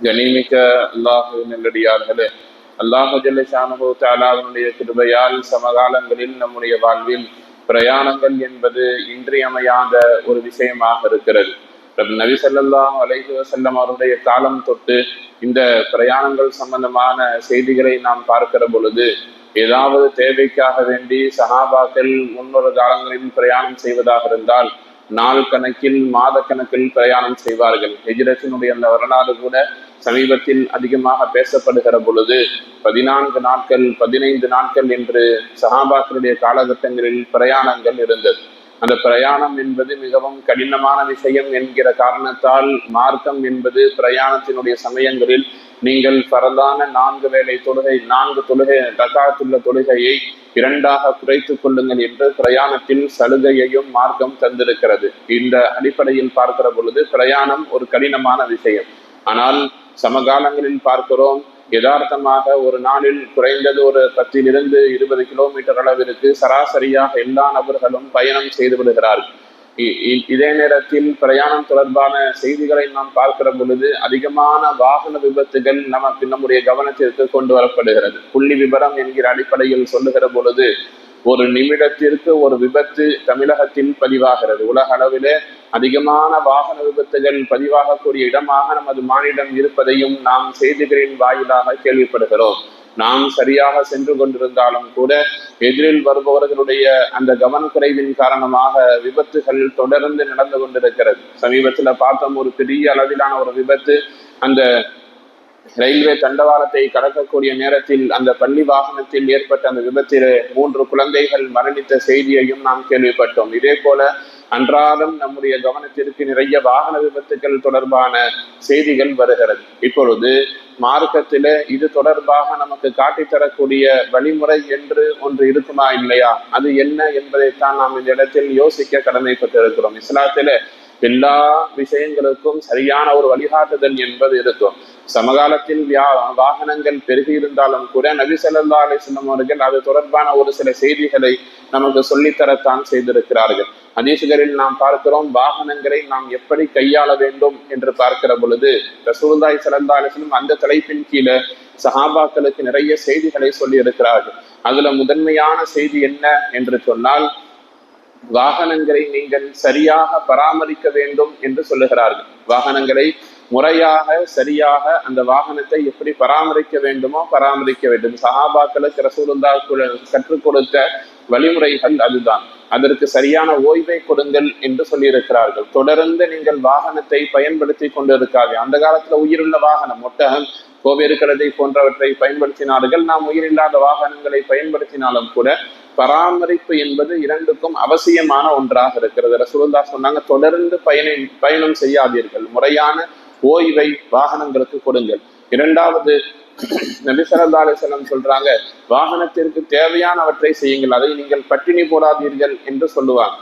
கனிமிக்க அல்லாஹு நல்லடியார்களே. அல்லாஹு ஜல்லஷானு தாலாவினுடைய கிருபையால் சமகாலங்களில் நம்முடைய வாழ்வில் பிரயாணங்கள் என்பது இன்றியமையாத ஒரு விஷயமாக இருக்கிறது. நபி ஸல்லல்லாஹு அலைஹி வசல்லம் அவருடைய காலம் தொட்டு இந்த பிரயாணங்கள் சம்பந்தமான செய்திகளை நாம் பார்க்கிற பொழுது ஏதாவது தேவைக்காக வேண்டி சஹாபாக்கள் முன்னொரு காலங்களில் பிரயாணம் செய்வதாக இருந்தால் நாள் கணக்கில் மாத கணக்கில் பிரயாணம் செய்வார்கள். ஹெஜ்ரத்தினுடைய அந்த வரலாறு கூட சமீபத்தில் அதிகமாக பேசப்படுகிற பொழுது பதினான்கு நாட்கள் பதினைந்து நாட்கள் என்று சஹாபாக்களுடைய காலகட்டங்களில் பிரயாணங்கள் இருந்தது. அந்த பிரயாணம் என்பது மிகவும் கடினமான விஷயம் என்கிற காரணத்தால் மார்க்கம் என்பது பிரயாணத்தினுடைய சமயங்களில் நீங்கள் பரதான நான்கு வேளை தொழுகை நான்கு தொழுகை ரகாத்துள்ள தொழுகையை இரண்டாக குறைத்துக் கொள்ளுங்கள் என்று பிரயாணத்தில் சலுகையையும் மார்க்கம் தந்திருக்கிறது. இந்த அடிப்படையில் பார்க்கிற பொழுது பிரயாணம் ஒரு கடினமான விஷயம். ஆனால் சமகாலங்களில் பார்க்கிறோம் யதார்த்தமாக ஒரு நாளில் குறைந்தது ஒரு பத்திலிருந்து இருபது கிலோமீட்டர் அளவிற்கு சராசரியாக எல்லா நபர்களும் பயணம் செய்து விடுகிறார்கள். இதே நேரத்தில் பிரயாணம் தொடர்பான செய்திகளை நாம் பார்க்கிற பொழுது அதிகமான வாகன விபத்துகள் நமக்கு நம்முடைய கவனத்திற்கு கொண்டு வரப்படுகிறது. புள்ளி விபரம் என்கிற அடிப்படையில் சொல்லுகிற பொழுது ஒரு நிமிடத்திற்கு ஒரு விபத்து தமிழகத்தில் பதிவாகிறது. உலக அளவிலே அதிகமான வாகன விபத்துகள் பதிவாகக்கூடிய இடமாக நமது மாநிலம் இருப்பதையும் நாம் செய்திகளின் வாயிலாக கேள்விப்படுகிறோம். நாம் சரியாக சென்று கொண்டிருந்தாலும் கூட எதிரில் வருபவர்களுடைய அந்த கவனக்குறைவின் காரணமாக விபத்துகள் தொடர்ந்து நடந்து கொண்டிருக்கிறது. சமீபத்தில் பார்த்தோம் ஒரு பெரிய அளவிலான ஒரு விபத்து. அந்த ரயில்வே தண்டவாளத்தை கடக்கக்கூடிய நேரத்தில் அந்த பள்ளி வாகனத்தில் ஏற்பட்ட அந்த விபத்தில் மூன்று குழந்தைகள் மரணித்த செய்தியையும் நாம் கேள்விப்பட்டோம். இதே போல அன்றாடம் நம்முடைய கவனத்திற்கு நிறைய வாகன விபத்துகள் தொடர்பான செய்திகள் வருகிறது. இப்பொழுது மார்க்கத்தில இது தொடர்பாக நமக்கு காட்டித்தரக்கூடிய வழிமுறை என்று ஒன்று இருக்குமா இல்லையா? அது என்ன என்பதைத்தான் நாம் இந்த இடத்தில் யோசிக்க கடமைப்பட்டிருக்கிறோம். இஸ்லாத்தில எல்லா விஷயங்களுக்கும் சரியான ஒரு வழிகாட்டுதல் என்பது இருக்கும் சமகாலத்தில் வியா வாகனங்கள் பெருகி இருந்தாலும் கூட நபி சல்லா அலிஸ்லம் அவர்கள் அது தொடர்பான ஒரு சில செய்திகளை நமக்கு சொல்லித்தரத்தான் செய்திருக்கிறார்கள். ஹதீசுகளில் நாம் பார்க்கிறோம் வாகனங்களை நாம் எப்படி கையாள வேண்டும் என்று பார்க்கிற பொழுது ரசூல்தாய் சல்லா அலிஸ்லம் அந்த தலைப்பின் கீழே சஹாபாக்களுக்கு நிறைய செய்திகளை சொல்லி இருக்கிறார்கள் அதுல முதன்மையான செய்தி என்ன என்று சொன்னால் வாகனங்களை நீங்கள் சரியாக பராமரிக்க வேண்டும் என்று சொல்லுகிறார்கள். வாகனங்களை முறையாக சரியாக அந்த வாகனத்தை எப்படி பராமரிக்க வேண்டுமோ பராமரிக்க வேண்டும். சஹாபாக்களுக்கு ரசூலுல்லா கற்றுக் கொடுத்த வழிமுறைகள் அதுதான். அதற்கு சரியான ஓய்வை கொடுங்கள் என்று சொல்லியிருக்கிறார்கள். தொடர்ந்து நீங்கள் வாகனத்தை பயன்படுத்தி கொண்டிருக்காது. அந்த காலத்துல உயிருள்ள வாகனம் ஒட்டகம் கோவேறு கழுதை போன்றவற்றை பயன்படுத்தினார்கள். நாம் உயிரில்லாத வாகனங்களை பயன்படுத்தினாலும் கூட பராமரிப்பு என்பது இரண்டுக்கும் அவசியமான ஒன்றாக இருக்கிறது. ரசூலுல்லா சொன்னாங்க தொடர்ந்து பயணி பயணம் செய்யாதீர்கள். முறையான ஓய்வை வாகனங்களுக்கு கொடுங்கள். இரண்டாவது நபி அலிசல்லாம் சொல்றாங்க வாகனத்திற்கு தேவையானவற்றை செய்யுங்கள். அதை நீங்கள் பட்டினி போடாதீர்கள் என்று சொல்லுவாங்க.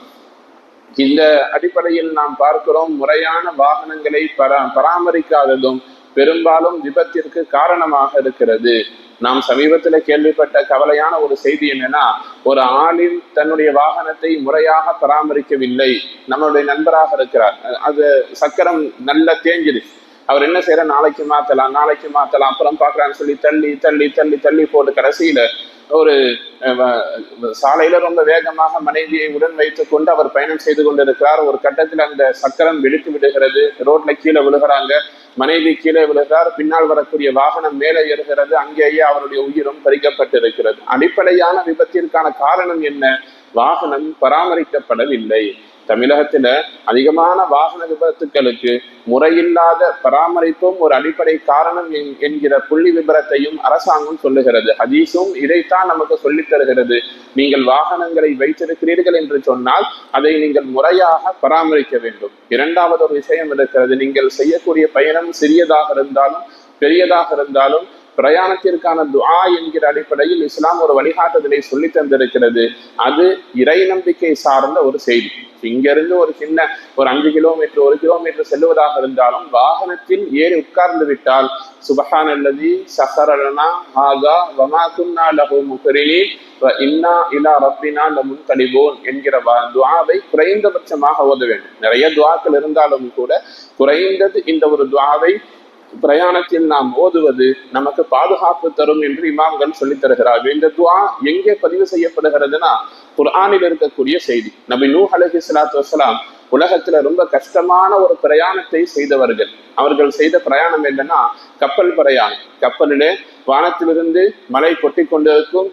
இந்த அடிப்படையில் நாம் பார்க்கிறோம் முறையான வாகனங்களை பரா பராமரிக்காததும் பெரும்பாலும் விபத்திற்கு காரணமாக இருக்கிறது. நாம் சமீபத்தில் கேள்விப்பட்ட கவலையான ஒரு செய்தி என்னன்னா ஒரு ஆளில் தன்னுடைய வாகனத்தை முறையாக பராமரிக்கவில்லை. நம்மளுடைய நண்பராக இருக்கிறார். அது சக்கரம் நல்ல தேஞ்சுது. அவர் என்ன செய்யற நாளைக்கு மாத்தலாம் நாளைக்கு மாத்தலாம் அப்புறம் பாக்குறான்னு சொல்லி தள்ளி தள்ளி தள்ளி தள்ளி போட்டு கடைசியில ஒரு சாலையில ரொம்ப வேகமாக மனைவியை உடன் வைத்துக் கொண்டு அவர் பயணம் செய்து கொண்டிருக்கிறார். ஒரு கட்டத்தில் அந்த சக்கரம் வெடித்து விடுகிறது. ரோட்ல கீழே விழுகிறாங்க. மனைவி கீழே விழுகிறார். பின்னால் வரக்கூடிய வாகனம் மேலே ஏறுகிறது. அங்கேயே அவருடைய உயிரும் பறிக்கப்பட்டிருக்கிறது. அடிப்படையான விபத்திற்கான காரணம் என்ன? வாகனம் பராமரிக்கப்படவில்லை. தமிழகத்துல அதிகமான வாகன விபத்துக்களுக்கு முறையில்லாத பராமரிப்பும் ஒரு அடிப்படை காரணம் என்கிற புள்ளி விபரத்தையும் அரசாங்கம் சொல்லுகிறது. ஹதீஸும் இதைத்தான் நமக்கு சொல்லித் தருகிறது. நீங்கள் வாகனங்களை வைத்திருக்கிறீர்கள் என்று சொன்னால் அதை நீங்கள் முறையாக பராமரிக்க வேண்டும். இரண்டாவது ஒரு விஷயம் இருக்கிறது. நீங்கள் செய்யக்கூடிய பயணம் சிறியதாக இருந்தாலும் பெரியதாக இருந்தாலும் பிரயாணத்திற்கான துஆ என்கிற அடிப்படையில் இஸ்லாம் ஒரு வழிகாட்டுதலை சொல்லி தந்திருக்கிறது. அது இறை நம்பிக்கை சார்ந்த ஒரு செய்தி. இங்கிருந்து ஒரு சின்ன ஒரு அஞ்சு கிலோமீட்டர் ஒரு கிலோமீட்டர் செல்வதாக இருந்தாலும் வாகனத்தில் ஏறி உட்கார்ந்து விட்டால் சுபஹான் அல்லதி சஹரலனா ஹாகா வமா குன்னா லஹு முகரினி இன்னா இலா ரப்பினா லமுன் கலிபோன் என்கிற துவாவை குறைந்தபட்சமாக ஓத வேண்டும். நிறைய துவாக்கள் இருந்தாலும் கூட குறைந்தது இந்த ஒரு துவாவை பிரயாணத்தில் நாம் ஓதுவது நமக்கு பாதுகாப்பு தரும் என்று இமாம்கள் சொல்லித் தருகிறார்கள். இந்த துவா எங்கே பதிவு செய்யப்படுகிறதுனா குர்ஆனில் இருக்கக்கூடிய செய்தி. நபி நூ அலஹி சலாத்து வசலாம் உலகத்துல ரொம்ப கஷ்டமான ஒரு பிரயாணத்தை செய்தவர்கள். அவர்கள் செய்த பிரயாணம் என்னன்னா கப்பல் பிரயாணம். கப்பலிலே வானத்திலிருந்து மழை கொட்டி கொண்டிருக்கும்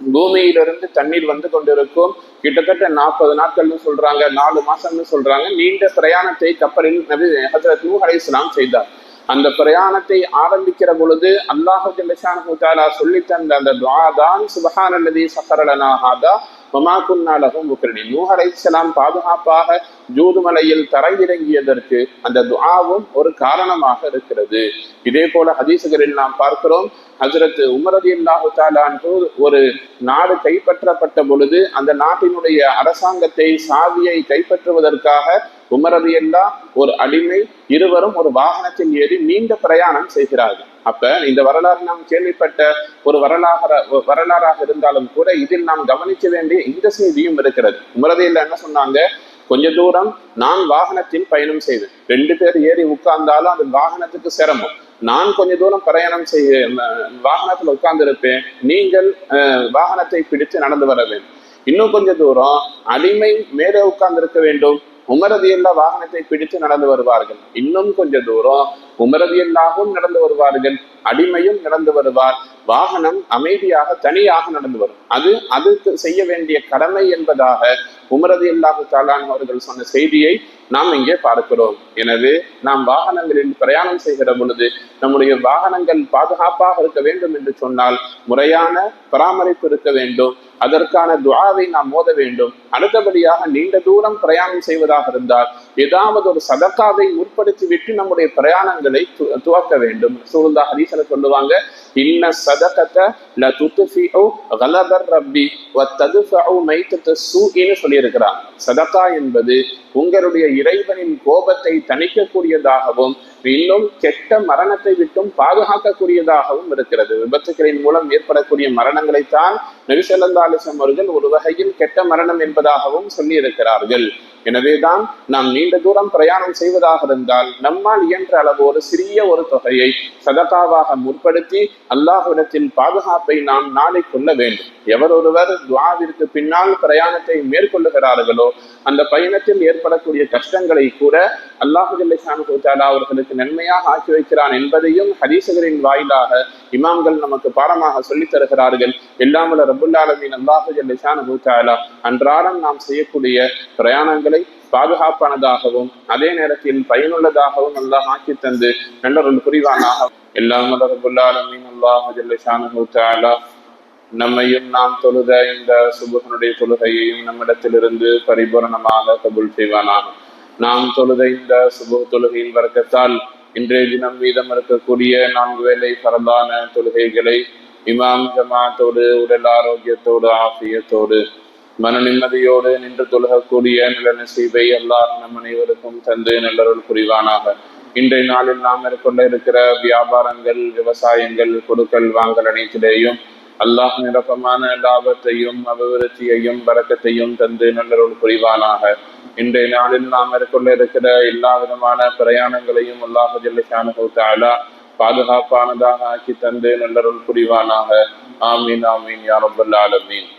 பூமியிலிருந்து தண்ணீர் வந்து கொண்டிருக்கும் கிட்டத்தட்ட நாற்பது நாட்கள்னு சொல்றாங்க நாலு மாசம்னு சொல்றாங்க நீண்ட பிரயாணத்தை கப்பலில் நபி ஹசரத் நூ அலை செய்தார். அந்த பிரயாணத்தை ஆரம்பிக்கிற பொழுது அல்லாஹு ஜல்லஷானு தாலா சொல்லி தந்த அந்த துவா தான் சுபஹான் அல்லதி சஃபரலனா ஹாதா வமா குன்னா லஹும் நூஹ் அலைசலாம் பாதுகாப்பாக ஜூதுமலையில் தரையிறங்கியதற்கு அந்த துஆவும் ஒரு காரணமாக இருக்கிறது. இதே போல ஹதீசுகளில் நாம் பார்க்கிறோம் ஹஜரத் உமரதி அல்லாஹு ஒரு நாடு கைப்பற்றப்பட்ட பொழுது அந்த நாட்டினுடைய அரசாங்கத்தை சாவியை கைப்பற்றுவதற்காக உமரதி அல்லா ஒரு அடிமை இருவரும் ஒரு வாகனத்தில் ஏறி நீண்ட பிரயாணம் செய்கிறார்கள். அப்ப இந்த வரலாறு நாம் கேள்விப்பட்ட ஒரு வரலாறு வரலாறாக இருந்தாலும் கூட இதில் நாம் கவனிக்க வேண்டிய இந்த செய்தியும் இருக்கிறது. உமரதியில் என்ன சொன்னாங்க? கொஞ்ச தூரம் நான் வாகனத்தில் பயணம் செய்தேன் ரெண்டு பேர் ஏறி உட்கார்ந்தாலும் அது வாகனத்துக்கு சிரமம். நான் கொஞ்ச தூரம் பிரயாணம் செய்ய வாகனத்தில் உட்கார்ந்திருப்பேன். நீங்கள் வாகனத்தை பிடித்து நடந்து வர வேண்டும். இன்னும் கொஞ்ச தூரம் அடிமை மேலே உட்கார்ந்திருக்க வேண்டும். உமரதியில்லா வாகனத்தை பிடித்து நடந்து வருவார்கள். இன்னும் கொஞ்ச தூரம் உமரதியல்லாகவும் நடந்து வருவார்கள் அடிமையும் நடந்து வருவார். வாகனம் அமைதியாக தனியாக நடந்து வரும். அது அதுக்கு செய்ய வேண்டிய கடமை என்பதாக உமரதி தாலான் அவர்கள் சொன்ன செய்தியை நாம் இங்கே பார்க்கிறோம். எனவே நாம் வாகனங்களில் பிரயாணம் செய்கிற பொழுது நம்முடைய வாகனங்கள் பாதுகாப்பாக இருக்க வேண்டும் என்று சொன்னால் முறையான பராமரிப்பு இருக்க வேண்டும். அதற்கான துவாவை நாம் மோத வேண்டும். அடுத்தபடியாக நீண்ட தூரம் பிரயாணம் செய்வதாக இருந்தால் ஏதாவது ஒரு சதக்காவை முற்படுத்தி விட்டு நம்முடைய பிரயாணங்களை துவக்க வேண்டும். சூழ்ந்தா ஹரீசனை சொல்லுவாங்க இன்ன சதகத்தை ல துத்துஃபிஉ கலபர் ரப்பி வ ததுஃபஉ மைத்தத சூஇன்னு சொல்லியிருக்கிறார். சதகா என்பது உங்களுடைய இறைவனின் கோபத்தை தணிக்கக்கூடியதாகவும் இன்னும் கெட்ட மரணத்தை விட்டும் பாதுகாக்கக்கூடியதாகவும் இருக்கிறது. விபத்துக்களின் மூலம் ஏற்படக்கூடிய மரணங்களைத்தான் நெரிசலந்தாலிசம் அவர்கள் ஒரு வகையில் கெட்ட மரணம் என்பதாகவும் சொல்லியிருக்கிறார்கள். எனவேதான் நாம் நீண்ட தூரம் பிரயாணம் செய்வதாக இருந்தால் நம்மால் இயன்ற அளவு ஒரு சிறிய ஒரு தொகையை சதகாவாக முற்படுத்தி அல்லாஹ்விடத்தில் பாதுகாப்பை நாம் நாளை கொள்ள வேண்டும். எவர் ஒருவர் துவாவிற்கு பின்னால் பிரயாணத்தை மேற்கொள்ளுகிறார்களோ அந்த பயணத்தில் ஏற்படக்கூடிய கஷ்டங்களை கூட அல்லாஹு ஜல்லிஷானு அவர்களுக்கு நன்மையாக ஆக்கி வைக்கிறான் என்பதையும் ஹரிசகரின் வாயிலாக இமாம்கள் நமக்கு பாடமாக சொல்லித் தருகிறார்கள். எல்லாமல ரபுல்லாலமின் அல்லாஹு ஜல்லிஷானு தாலா அன்றாடம் நாம் செய்யக்கூடிய பிரயாணங்கள் பாதுகாப்பானதாகவும் அதே நேரத்தில் பயனுள்ளதாகவும் அல்லாஹ் ஆக்கி தந்து நல்லொரு புரிவானாக. எல்லாம் ரபுல்லாலமின் அல்லாஹு ஜல்லிஷானு நம்மையும் நாம் தொழுத இந்த சுபகனுடைய தொழுகையையும் நம்மிடத்திலிருந்து பரிபூரணமாக கபுல் செய்வானாக. நாம் தொழுத இந்த சுப தொழுகையின் வர்க்கத்தால் இன்றைய தினம் மீதம் இருக்கக்கூடிய நான்கு வேலை பரந்தான தொழுகைகளை இமாம் ஜமாத்தோடு உடல் ஆரோக்கியத்தோடு ஆசியத்தோடு மன நிம்மதியோடு நின்று தொழுகக்கூடிய நில நசீபை எல்லாரும் நம் அனைவருக்கும் தந்து நல்லருள் புரிவானாக. இன்றைய நாளில் நாம் மேற்கொண்ட இருக்கிற வியாபாரங்கள் விவசாயங்கள் கொடுக்கல் வாங்கல் அனைத்திலேயும் அல்லாஹ் நிரப்பமான லாபத்தையும் அபிவிருத்தியையும் வரக்கத்தையும் தந்து நல்லருள் புரிவானாக. இன்றைய நாளில் நாம் மேற்கொள்ள இருக்கிற எல்லா விதமான பிரயாணங்களையும் அல்லாஹ் ஜல்லிஷானு பாதுகாப்பானதாக ஆக்கி தந்து நல்லருள் புரிவானாக. ஆமீன் ஆமீன் யாரபுல் ஆலமீன்.